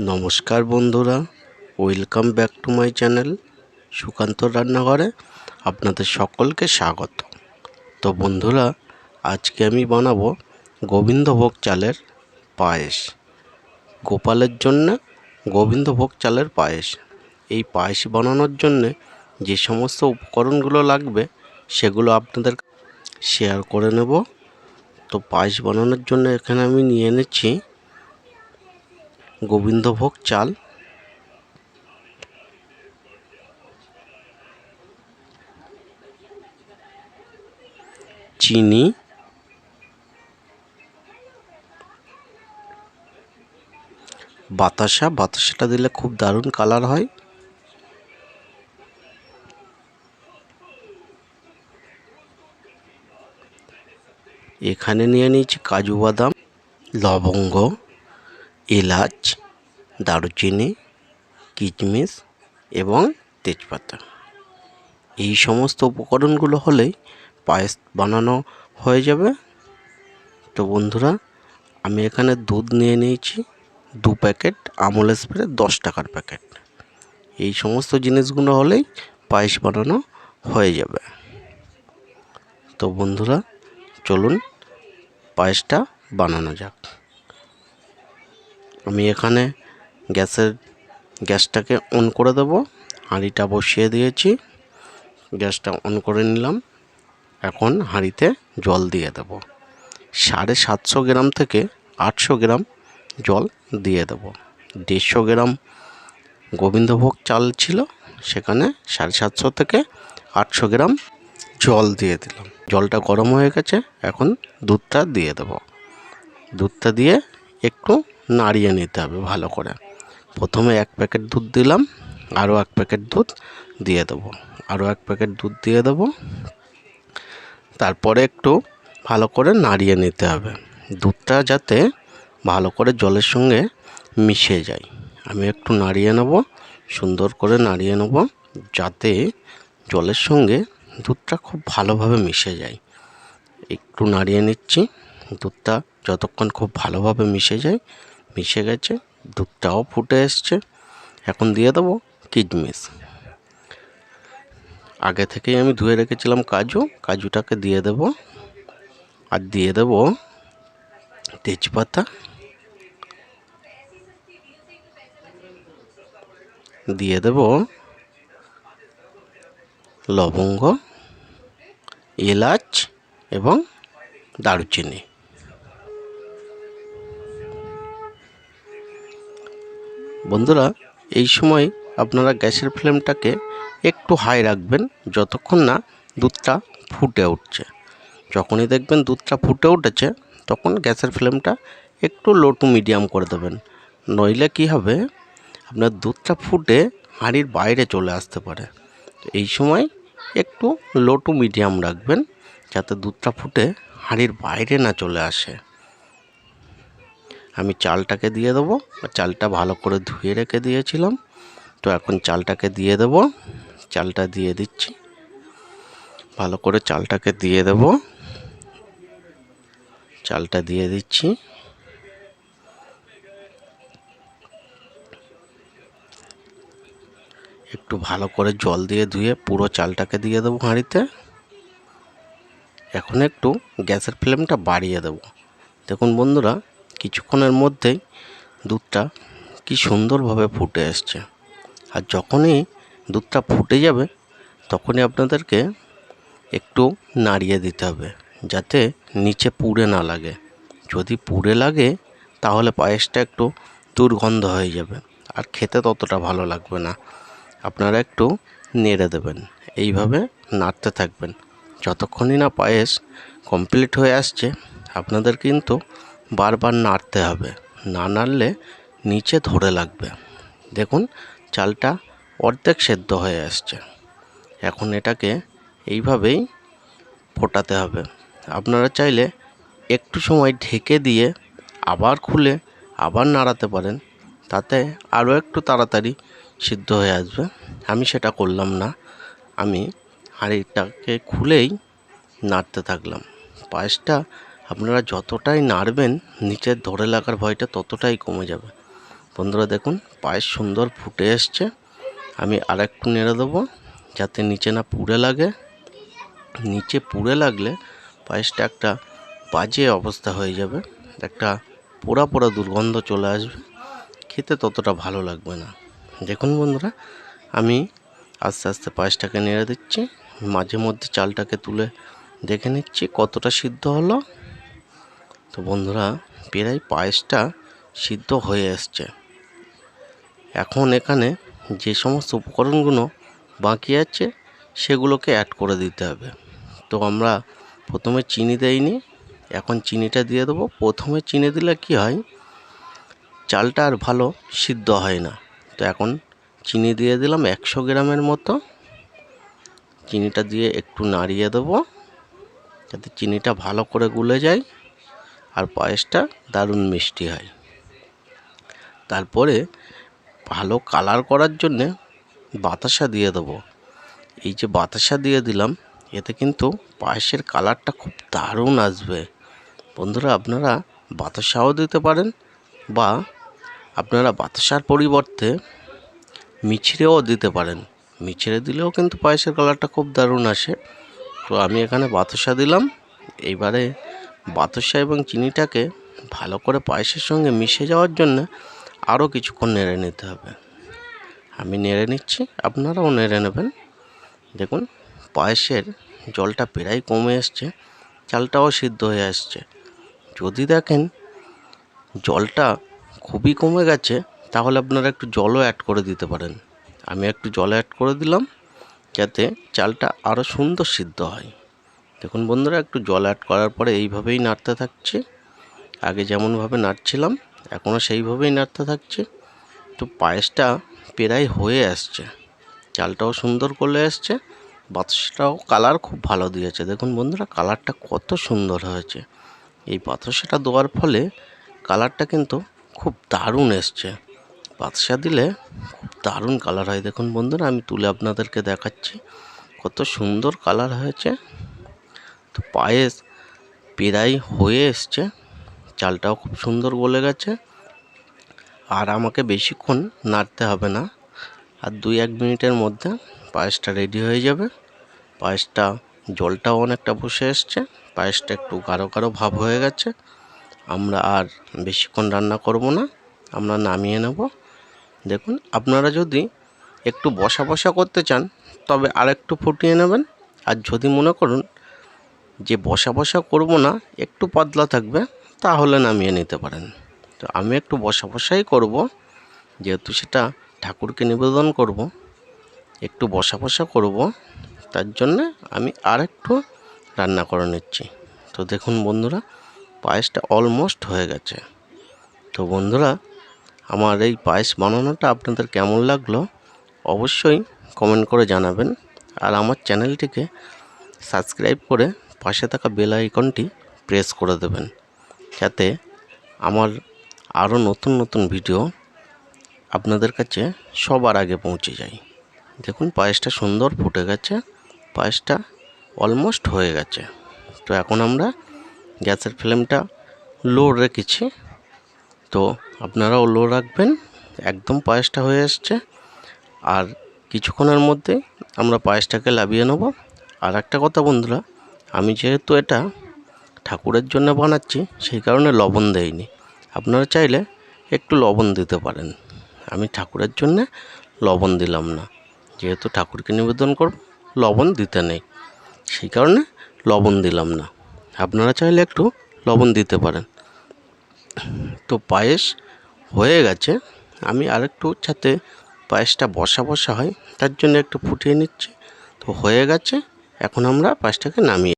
নমস্কার বন্ধুরা welcome back to my channel সুকান্তর রান্নাঘরে আপনাদের সকলকে স্বাগত। তো বন্ধুরা, আজকে আমি বানাবো গোবিন্দভোগ চালের পায়েস। গোপালের জন্য গোবিন্দভোগ চালের পায়েস। এই পায়েস বানানোর জন্যে যে সমস্ত উপকরণগুলো লাগবে, সেগুলো আপনাদের শেয়ার করে নেব। তো পায়েস বানানোর জন্য এখানে আমি নিয়ে এনেছি গোবিন্দভোগ চাল। চিনি। বাতাসা, বাতাসাটা দিলে খুব দারুণ কালার হয়। এখানে নিয়ে নিয়েছি কাজু বাদাম, লবঙ্গ। এলাচ, দারুচিনি, কিচমিচ এবং তেজপাতা। এই সমস্ত উপকরণগুলো হলেই পায়েস বানানো হয়ে যাবে। তো বন্ধুরা, আমি এখানে দুধ নিয়ে নিয়েছি। দু প্যাকেট আমুল স্প্রে দশ টাকার প্যাকেট। এই সমস্ত জিনিসগুলো হলেই পায়েস বানানো হয়ে যাবে। তো বন্ধুরা, চলুন পায়েসটা বানানো যাক। আমি এখানে গ্যাসের গ্যাসটাকে অন করে দেবো। হাঁড়িটা বসিয়ে দিয়েছি। গ্যাসটা অন করে নিলাম। এখন হাঁড়িতে জল দিয়ে দেব। সাড়ে সাতশো গ্রাম থেকে আটশো গ্রাম জল দিয়ে দেব। দেড়শো গ্রাম গোবিন্দভোগ চাল ছিল, সেখানে সাড়ে সাতশো থেকে আটশো গ্রাম জল দিয়ে দিলাম। জলটা গরম হয়ে গেছে, এখন দুধটা দিয়ে দেব। দুধটা দিয়ে একটু নাড়িয়ে নিতে হবে ভালো করে। প্রথমে এক প্যাকেট দুধ দিলাম, আরও এক প্যাকেট দুধ দিয়ে দেবো। আরও এক প্যাকেট দুধ দিয়ে দেবো। তারপরে একটু ভালো করে নাড়িয়ে নিতে হবে। দুধটা যাতে ভালো করে জলের সঙ্গে মিশে যায়। আমি একটু নাড়িয়ে নেব, সুন্দর করে নাড়িয়ে নেব, যাতে জলের সঙ্গে দুধটা খুব ভালোভাবে মিশে যায়। একটু নাড়িয়ে নিচ্ছি, দুধটা যতক্ষণ খুব ভালোভাবে মিশে যায় মিশে গেছে, দুধটাও ফুটে এসছে। এখন দিয়ে দেবো কিচমিচ আগে থেকেই আমি ধুয়ে রেখেছিলাম কাজু, কাজুটাকে দিয়ে দেব। আর দিয়ে দেব তেজপাতা। দিয়ে দেব লবঙ্গ, এলাচ এবং দারুচিনি। বন্ধুরা, এই সময় আপনারা গ্যাসের ফ্লেমটাকে একটু হাই রাখবেন যতক্ষণ না দুধটা ফুটে উঠছে। যখনই দেখবেন দুধটা ফুটে উঠেছে, তখন গ্যাসের ফ্লেমটা একটু লো টু মিডিয়াম করে দেবেন। নইলে কি হবে, আপনার দুধটা ফুটে হাঁড়ির বাইরে চলে আসতে পারে। এই সময় একটু লো টু মিডিয়াম রাখবেন যাতে দুধটা ফুটে হাঁড়ির বাইরে না চলে আসে। আমি চালটাকে দিয়ে দেবো। চালটা ভালো করে ধুয়ে রেখে দিয়েছিলাম। তো এখন চালটাকে দিয়ে দেবো। চালটা দিয়ে দিচ্ছি। ভালো করে চালটাকে দিয়ে দেব। চালটা দিয়ে দিচ্ছি। একটু ভালো করে জল দিয়ে ধুয়ে পুরো চালটাকে দিয়ে দেবো হাঁড়িতে। এখন একটু গ্যাসের ফ্লেমটা বাড়িয়ে দেব। দেখুন বন্ধুরা কিছুক্ষণের মধ্যেই দুধটা কি সুন্দরভাবে ফুটে এসছে আর যখনই দুধটা ফুটে যাবে, তখনই আপনাদেরকে একটু নাড়িয়ে দিতে হবে, যাতে নিচে পুড়ে না লাগে। যদি পুড়ে লাগে, তাহলে পায়েসটা একটু দুর্গন্ধ হয়ে যাবে, আর খেতে ততটা ভালো লাগবে না। আপনারা একটু নেড়ে দেবেন, এইভাবে নাড়তে থাকবেন। যতক্ষণই না পায়েস কমপ্লিট হয়ে আসছে, আপনাদের কিন্তু বারবার নাড়তে হবে। না নাড়লে নিচে ধরে লাগবে। দেখুন, চালটা অর্ধেক সেদ্ধ হয়ে আসছে। এখন এটাকে এইভাবেই ফোটাতে হবে। আপনারা চাইলে একটু সময় ঢেকে দিয়ে আবার খুলে আবার নাড়াতে পারেন। তাতে আরও একটু তাড়াতাড়ি সিদ্ধ হয়ে আসবে। আমি সেটা করলাম না। আমি হাঁড়িটাকে খুলেই নাড়তে থাকলাম। পায়েসটা আপনারা যতটাই নাড়বেন, নিচের ধরে লাগার ভয়টা ততটাই কমে যাবে। বন্ধুরা দেখুন পায়েস সুন্দর ফুটে এসছে। আমি আর একটু নেড়ে দেবো, যাতে নিচে না পুড়ে লাগে। নিচে পুড়ে লাগলে পায়েসটা একটা বাজে অবস্থা হয়ে যাবে। একটা পোড়া পোড়া দুর্গন্ধ চলে আসবে। খেতে ততটা ভালো লাগবে না। দেখুন বন্ধুরা, আমি আস্তে আস্তে পায়েসটাকে নেড়ে দিচ্ছি। মাঝে মধ্যে চালটাকে তুলে দেখে নিচ্ছি কতটা সিদ্ধ হলো। তো বন্ধুরা প্রায় পায়েসটা সিদ্ধ হয়ে এসছে। এখন এখানে যে সমস্ত উপকরণগুলো বাকি আছে, সেগুলোকে অ্যাড করে দিতে হবে। তো আমরা প্রথমে চিনি দেইনি, এখন চিনিটা দিয়ে দেবো। প্রথমে চিনি দিলে কি হয়, চালটা আর ভালো সিদ্ধ হয় না। তো এখন চিনি দিয়ে দিলাম একশো গ্রামের মতো। চিনিটা দিয়ে একটু নাড়িয়ে দেবো, যাতে চিনিটা ভালো করে গুলে যায়। আর পায়েসটা দারুণ মিষ্টি হয়। তারপরে ভালো কালার করার জন্যে বাতাসা দিয়ে দেবো। এই যে বাতাসা দিয়ে দিলাম, এতে কিন্তু পায়েসের কালারটা খুব দারুণ আসবে। বন্ধুরা, আপনারা বাতাসাও দিতে পারেন বা আপনারা বাতাসার পরিবর্তে মিছড়েও দিতে পারেন। মিছড়ে দিলেও কিন্তু পায়েসের কালারটা খুব দারুণ আসে। তো আমি এখানে বাতাসা দিলাম। এইবারে বাতাসা এবং চিনিটাকে ভালো করে পায়েসের সঙ্গে মিশে যাওয়ার জন্য আরও কিছুক্ষণ নেড়ে নিতে হবে। আমি নেড়ে নিচ্ছি, আপনারাও নেড়ে নেবেন। দেখুন, পায়েসের জলটা প্রায় কমে এসছে, চালটাও সিদ্ধ হয়ে আসছে। যদি দেখেন জলটা খুবই কমে গেছে, তাহলে আপনারা একটু জলও অ্যাড করে দিতে পারেন। আমি একটু জল অ্যাড করে দিলাম, যাতে চালটা আরও সুন্দর সিদ্ধ হয়। দেখুন বন্ধুরা, একটু জল অ্যাড করার পরে এইভাবেই নাড়তে থাকছে। আগে যেমনভাবে নাড়ছিলাম, এখনও সেইভাবেই নাড়তে থাকছে। তো পায়েসটা প্রায় হয়ে আসছে। চালটাও সুন্দর করলে এসছে বাতাসাটাও কালার খুব ভালো দিয়েছে। দেখুন বন্ধুরা কালারটা কত সুন্দর হয়েছে। এই বাতাসাটা দেওয়ার ফলে কালারটা কিন্তু খুব দারুণ এসছে। বাতাসা দিলে খুব দারুণ কালার হয়। দেখুন বন্ধুরা, আমি তুলে আপনাদেরকে দেখাচ্ছি কত সুন্দর কালার হয়েছে। তো পায়েস প্রায় হয়ে এসছে। চালটাও খুব সুন্দর গলে গেছে। আর আমাকে বেশিক্ষণ নাড়তে হবে না। আর দুই এক মিনিটের মধ্যে পায়েসটা রেডি হয়ে যাবে। পায়েসটা জলটাও অনেকটা বসে এসছে। পায়েসটা একটু গাঢ় গাঢ় ভাব হয়ে গেছে। আমরা আর বেশিক্ষণ রান্না করব না। আমরা নামিয়ে নেব। দেখুন, আপনারা যদি একটু বসা বসা করতে চান, তবে আরেকটু ফুটিয়ে নেবেন। আর যদি মনে করুন যে বসা বসা করব না, একটু পাতলা থাকবে, তাহলে নামিয়ে নিতে পারেন। তো আমি একটু বসা বসাই করব, যেহেতু সেটা ঠাকুরকে নিবেদন করব, একটু বসা বসা করব, তার জন্যে আমি আর একটু রান্না করে নিচ্ছি। তো দেখুন বন্ধুরা, পায়েসটা অলমোস্ট হয়ে গেছে। তো বন্ধুরা, আমার এই পায়েস বানানোটা আপনাদের কেমন লাগল, অবশ্যই কমেন্ট করে জানাবেন। আর আমার চ্যানেলটিকে সাবস্ক্রাইব করে পাশে থাকা বেল আইকনটি প্রেস করে দেবেন। যাতে আমার আরও নতুন নতুন ভিডিও আপনাদের কাছে সবার আগে পৌঁছে যায়। দেখুন, পায়েসটা সুন্দর ফুটে গেছে, পায়েসটা অলমোস্ট হয়ে গেছে। তো এখন আমরা গ্যাসের ফ্লেমটা লো রেখেছি। তো আপনারাও লো রাখবেন, একদম পায়েসটা হয়ে এসছে। আর কিছুক্ষণের মধ্যে আমরা পায়েসটাকে লাভিয়ে নেব। আর একটা কথা বন্ধুরা আমি যেহেতু এটা ঠাকুরের জন্য বানাচ্ছি, সেই কারণে লবণ দেইনি। আপনারা চাইলে একটু লবণ দিতে পারেন। আমি ঠাকুরের জন্যে লবণ দিলাম না। যেহেতু ঠাকুরকে নিবেদন করব, লবণ দিতে নেই। সেই কারণে লবণ দিলাম না। আপনারা চাইলে একটু লবণ দিতে পারেন। তো পায়েস হয়ে গেছে। আমি আরেকটু যাতে পায়েসটা বসা বসা হয়, তার জন্য একটু ফুটিয়ে নিচ্ছি। তো হয়ে গেছে। এখন আমরা পায়েসটাকে নামিয়ে